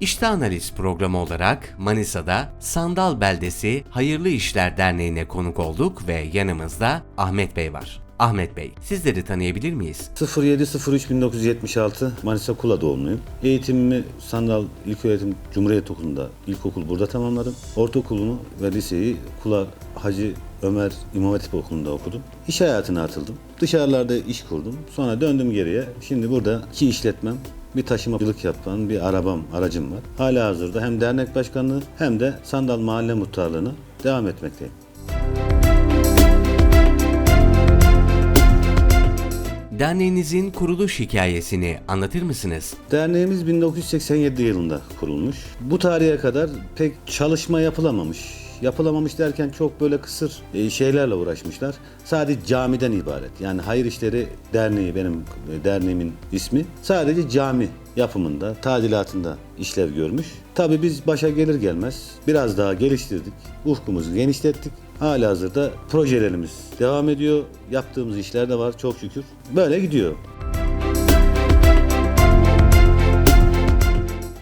İşte Analiz programı olarak Manisa'da Sandal Beldesi Hayırlı İşler Derneği'ne konuk olduk ve yanımızda Ahmet Bey var. Ahmet Bey, sizleri tanıyabilir miyiz? 07.03.1976 Manisa Kula doğumluyum. Eğitimimi Sandal İlköğretim Cumhuriyet Okulu'nda, ilkokul burada tamamladım. Ortaokulumu ve liseyi Kula Hacı Ömer İmam Hatip Okulu'nda okudum. İş hayatına atıldım. Dışarılarda iş kurdum. Sonra döndüm geriye. Şimdi burada iki işletmem, bir taşımacılık yapan bir arabam, aracım var. Hala hazırda hem dernek başkanlığı hem de Sandal Mahalle Muhtarlığı'na devam etmekteyim. Derneğinizin kuruluş hikayesini anlatır mısınız? Derneğimiz 1987 yılında kurulmuş. Bu tarihe kadar pek çalışma yapılamamış. Yapılamamış derken çok böyle kısır e, şeylerle uğraşmışlar. Sadece camiden ibaret. Yani Hayır İşleri Derneği benim e, derneğimin ismi. Sadece cami yapımında, tadilatında işlev görmüş. Tabii biz başa gelir gelmez biraz daha geliştirdik. Ufkumuzu genişlettik. Hala hazırda projelerimiz devam ediyor. Yaptığımız işler de var çok şükür. Böyle gidiyor.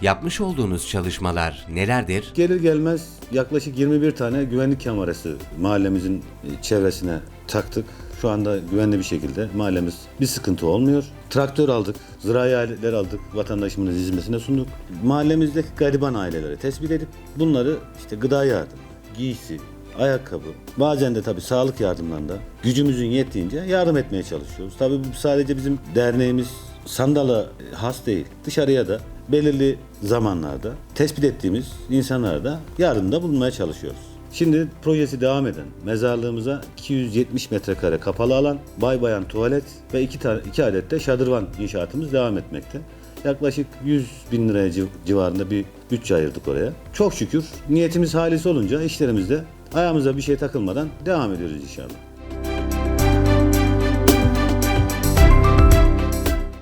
Yapmış olduğunuz çalışmalar nelerdir? Gelir gelmez yaklaşık 21 tane güvenlik kamerası mahallemizin e, çevresine taktık. Şu anda güvenli bir şekilde mahallemiz bir sıkıntı olmuyor. Traktör aldık, zirai aletler aldık, vatandaşımızın hizmetine sunduk. Mahallemizdeki gariban aileleri tespit edip bunları işte gıda yardımı, giysi, ayakkabı, bazen de tabii sağlık yardımlarında gücümüzün yettiğince yardım etmeye çalışıyoruz. Tabii bu sadece bizim derneğimiz sandala has değil. Dışarıya da belirli zamanlarda tespit ettiğimiz insanlara da yardımda bulunmaya çalışıyoruz. Şimdi projesi devam eden mezarlığımıza 270 metrekare kapalı alan, bay bayan tuvalet ve iki, iki adet de şadırvan inşaatımız devam etmekte. Yaklaşık 100 bin liraya civ- civarında bir bütçe ayırdık oraya. Çok şükür niyetimiz halis olunca işlerimizde ayağımıza bir şey takılmadan devam ediyoruz inşallah.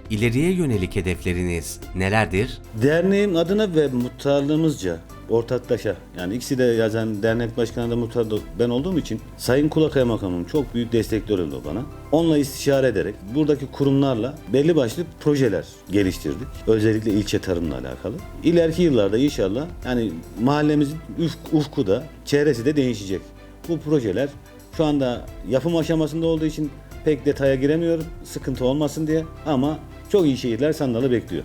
İleriye yönelik hedefleriniz nelerdir? Derneğim adına ve muhtarlığımızca ortaklaşa yani ikisi de yazan dernek başkanı da muhtar da ben olduğum için Sayın Kula Kaymakamım çok büyük destekler oldu bana. Onunla istişare ederek buradaki kurumlarla belli başlı projeler geliştirdik. Özellikle ilçe tarımla alakalı. İleriki yıllarda inşallah yani mahallemizin ufk, ufku da çehresi de değişecek. Bu projeler şu anda yapım aşamasında olduğu için pek detaya giremiyorum sıkıntı olmasın diye ama çok iyi şehirler sandalı bekliyor.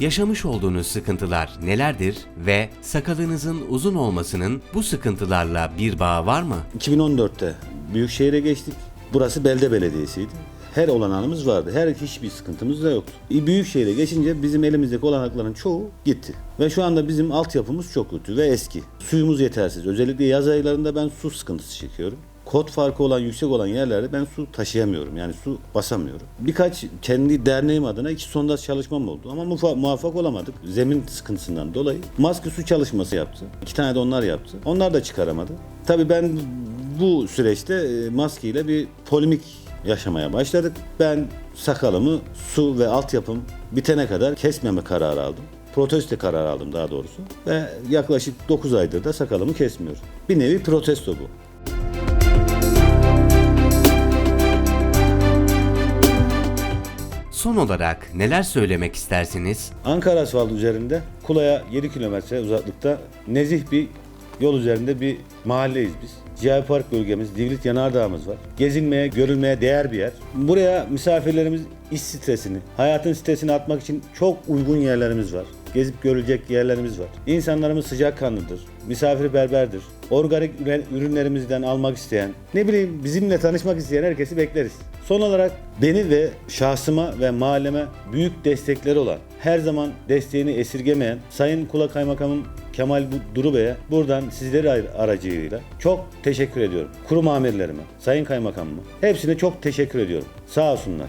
Yaşamış olduğunuz sıkıntılar nelerdir ve sakalınızın uzun olmasının bu sıkıntılarla bir bağı var mı? 2014'te Büyükşehir'e geçtik. Burası belde belediyesiydi. Her olanağımız vardı. Her hiçbir sıkıntımız da yoktu. E, Büyükşehir'e geçince bizim elimizdeki olanakların çoğu gitti. Ve şu anda bizim altyapımız çok kötü ve eski. Suyumuz yetersiz. Özellikle yaz aylarında ben su sıkıntısı çekiyorum. Kod farkı olan, yüksek olan yerlerde ben su taşıyamıyorum. Yani su basamıyorum. Birkaç kendi derneğim adına iki sondaj çalışmam oldu. Ama mufa- muvaffak olamadık. Zemin sıkıntısından dolayı. Maske su çalışması yaptı. İki tane de onlar yaptı. Onlar da çıkaramadı. Tabii ben bu süreçte e, maskeyle bir polemik yaşamaya başladık. Ben sakalımı su ve altyapım bitene kadar kesmeme kararı aldım. Protesto kararı aldım daha doğrusu. Ve yaklaşık 9 aydır da sakalımı kesmiyorum. Bir nevi protesto bu. Son olarak neler söylemek istersiniz? Ankara asfaltı üzerinde Kula'ya 7 kilometre uzaklıkta nezih bir yol üzerinde bir mahalleyiz biz. Cihavi Park bölgemiz, Divrit Yanardağımız var. Gezilmeye, görülmeye değer bir yer. Buraya misafirlerimiz iş stresini, hayatın stresini atmak için çok uygun yerlerimiz var. Gezip görülecek yerlerimiz var. İnsanlarımız sıcakkanlıdır, misafirperverdir. Organik ürünlerimizden almak isteyen, ne bileyim bizimle tanışmak isteyen herkesi bekleriz. Son olarak beni ve şahsıma ve mahalleme büyük destekleri olan, her zaman desteğini esirgemeyen Sayın Kula Kaymakamım Kemal Duru Bey'e buradan sizleri ar- aracılığıyla çok teşekkür ediyorum. Kurum amirlerime, Sayın Kaymakamıma hepsine çok teşekkür ediyorum. Sağ olsunlar.